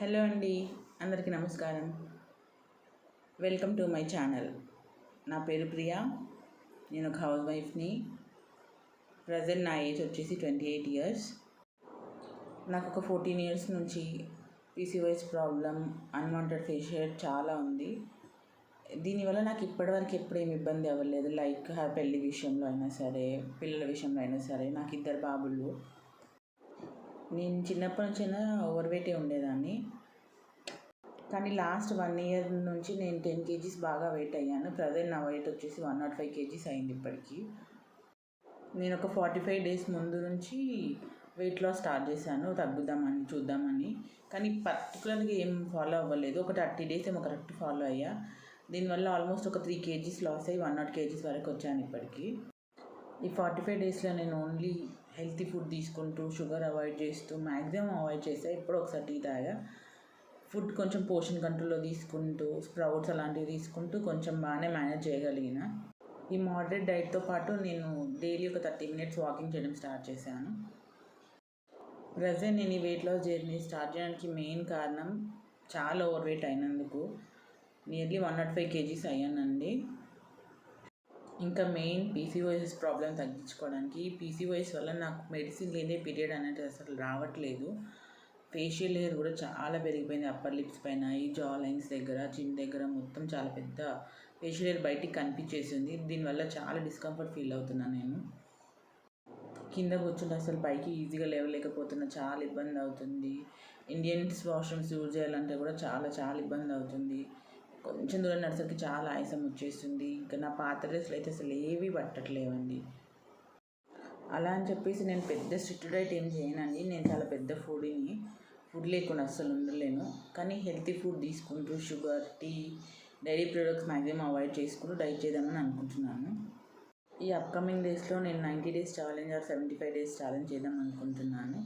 Hello అండి అందరికీ నమస్కారం. Welcome to my channel. నా పేరు ప్రియా. నేను ఒక హౌస్ వైఫ్ని. ప్రజెంట్ నా ఏజ్ వచ్చేసి ట్వంటీ ఎయిట్ ఇయర్స్. నాకు ఒక ఫోర్టీన్ ఇయర్స్ నుంచి పీసీవైస్ ప్రాబ్లం అన్వాంటెడ్ ఫేషియర్ చాలా ఉంది. దీనివల్ల నాకు ఇప్పటివరకు ఎప్పుడేం ఇబ్బంది అవ్వలేదు. లైక్ పెళ్ళి విషయంలో అయినా సరే పిల్లల విషయంలో అయినా సరే నాకు ఇద్దరు బాబులు. నేను చిన్నప్పటి నుంచి ఓవర్ వెయిటే ఉండేదాన్ని. కానీ లాస్ట్ వన్ ఇయర్ నుంచి నేను టెన్ కేజీస్ బాగా వెయిట్ అయ్యాను. ప్రజెంట్ నా వెయిట్ వచ్చేసి వన్ నాట్ ఫైవ్ కేజీస్ అయింది ఇప్పటికీ. నేను ఒక ఫార్టీ ఫైవ్ డేస్ ముందు నుంచి వెయిట్ లాస్ స్టార్ట్ చేశాను. తగ్గుదామని చూద్దామని. కానీ పర్టికులర్గా ఏం ఫాలో అవ్వలేదు. ఒక థర్టీ డేస్ ఏమో కరెక్ట్ ఫాలో అయ్యా. దీనివల్ల ఆల్మోస్ట్ ఒక త్రీ కేజీస్ లాస్ అయ్యి వన్ నాట్ కేజీస్ వరకు వచ్చాను ఇప్పటికీ. ఈ ఫార్టీ ఫైవ్ డేస్లో నేను ఓన్లీ హెల్తీ ఫుడ్ తీసుకుంటూ షుగర్ అవాయిడ్ చేస్తూ మ్యాక్సిమం అవాయిడ్ చేసా ఎప్పుడో ఒకసారి టీ తాగా. ఫుడ్ కొంచెం పోషన్ కంట్రోల్లో తీసుకుంటూ స్ప్రౌట్స్ అలాంటివి తీసుకుంటూ కొంచెం బాగానే మేనేజ్ చేయగలిగిన. ఈ మోడరేట్ డైట్తో పాటు నేను డైలీ ఒక థర్టీ మినిట్స్ వాకింగ్ చేయడం స్టార్ట్ చేశాను. ప్రజెంట్ నేను ఈ వెయిట్ లాస్ జర్నీ స్టార్ట్ చేయడానికి మెయిన్ కారణం చాలా ఓవర్ వెయిట్ అయినందుకు. Nearly one nought five kgs అయ్యానండి. ఇంకా మెయిన్ పీసీఓఎస్ ప్రాబ్లం తగ్గించుకోవడానికి. పీసీఓఎస్ వల్ల నాకు మెడిసిన్ లేదే పీరియడ్ అనేది అసలు రావట్లేదు. ఫేషియల్ హెయిర్ కూడా చాలా పెరిగిపోయింది. అప్పర్ లిప్స్ పైన ఈ జా లైన్స్ దగ్గర చిన్ దగ్గర మొత్తం చాలా పెద్ద ఫేషియల్ హెయిర్ బయటికి కనిపించేసింది. దీనివల్ల చాలా డిస్కంఫర్ట్ ఫీల్ అవుతున్నాను నేను. కింద కూర్చుంటే అసలు పైకి ఈజీగా లేవలేకపోతున్నా. చాలా ఇబ్బంది అవుతుంది. ఇండియన్స్ వాష్రూమ్స్ యూజ్ చేయాలంటే కూడా చాలా చాలా ఇబ్బంది అవుతుంది. కొంచెం దూరం నడిసరికి చాలా ఆయాసం వచ్చేస్తుంది. ఇంకా నా పాత డ్రెస్సులు అయితే అసలు ఏవి పట్టట్లేవండి. అలా అని చెప్పేసి నేను పెద్ద స్ట్రిక్ట్ డైట్ ఏం చేయనండి. నేను చాలా పెద్ద ఫుడ్ని ఫుడ్ లేకుండా అస్సలు ఉండలేను. కానీ హెల్తీ ఫుడ్ తీసుకుంటూ sugar tea dairy products maximum avoid చేసుకుంటూ డైట్ చేద్దామని అనుకుంటున్నాను. ఈ అప్కమింగ్ డేస్లో నేను ninety days challenge or seventy five days challenge చేద్దాం అనుకుంటున్నాను.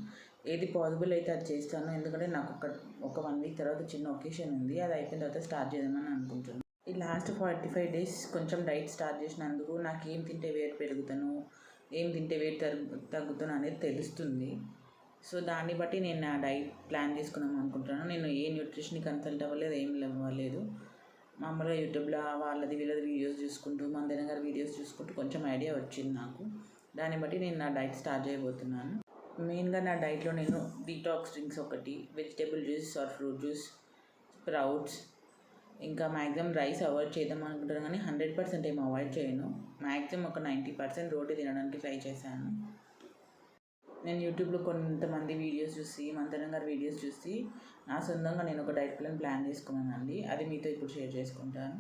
ఏది పాసిబుల్ అయితే అది చేస్తాను. ఎందుకంటే నాకు ఒక ఒక వన్ వీక్ తర్వాత చిన్న ఒకేషన్ ఉంది. అది అయిపోయిన తర్వాత స్టార్ట్ చేద్దామని అనుకుంటున్నాను. ఈ లాస్ట్ ఫార్టీ ఫైవ్ డేస్ కొంచెం డైట్ స్టార్ట్ చేసినందుకు నాకు ఏం తింటే వెయిట్ పెరుగుతాను ఏం తింటే వెయిట్ తగ్గు తగ్గుతాను అనేది తెలుస్తుంది. సో దాన్ని బట్టి నేను నా డైట్ ప్లాన్ చేసుకుందాం అనుకుంటున్నాను. నేను ఏ న్యూట్రిషన్ని కన్సల్ట్ అవ్వలేదు ఏం అవ్వలేదు. మామూలుగా యూట్యూబ్లో వాళ్ళది వీళ్ళది వీడియోస్ చూసుకుంటూ మందన గారి వీడియోస్ చూసుకుంటూ కొంచెం ఐడియా వచ్చింది నాకు. దాన్ని బట్టి నేను నా డైట్ స్టార్ట్ చేయబోతున్నాను. మెయిన్గా నా డైట్లో నేను డీటాక్స్ డ్రింక్స్ ఒకటి vegetable juice or fruit juice sprouts ఇంకా మ్యాక్సిమం రైస్ అవాయిడ్ చేద్దాం అనుకుంటాను కానీ హండ్రెడ్ పర్సెంట్ ఏం అవాయిడ్ చేయను. మ్యాక్సిమం ఒక నైంటీ పర్సెంట్ రోటీ తినడానికి ట్రై చేశాను. నేను యూట్యూబ్లో కొంతమంది వీడియోస్ చూసి మంతరం గారి వీడియోస్ చూసి నా సొంతంగా నేను ఒక డైట్ ప్లాన్ ప్లాన్ చేసుకున్నానండి. అది మీతో ఇప్పుడు షేర్ చేసుకుంటాను.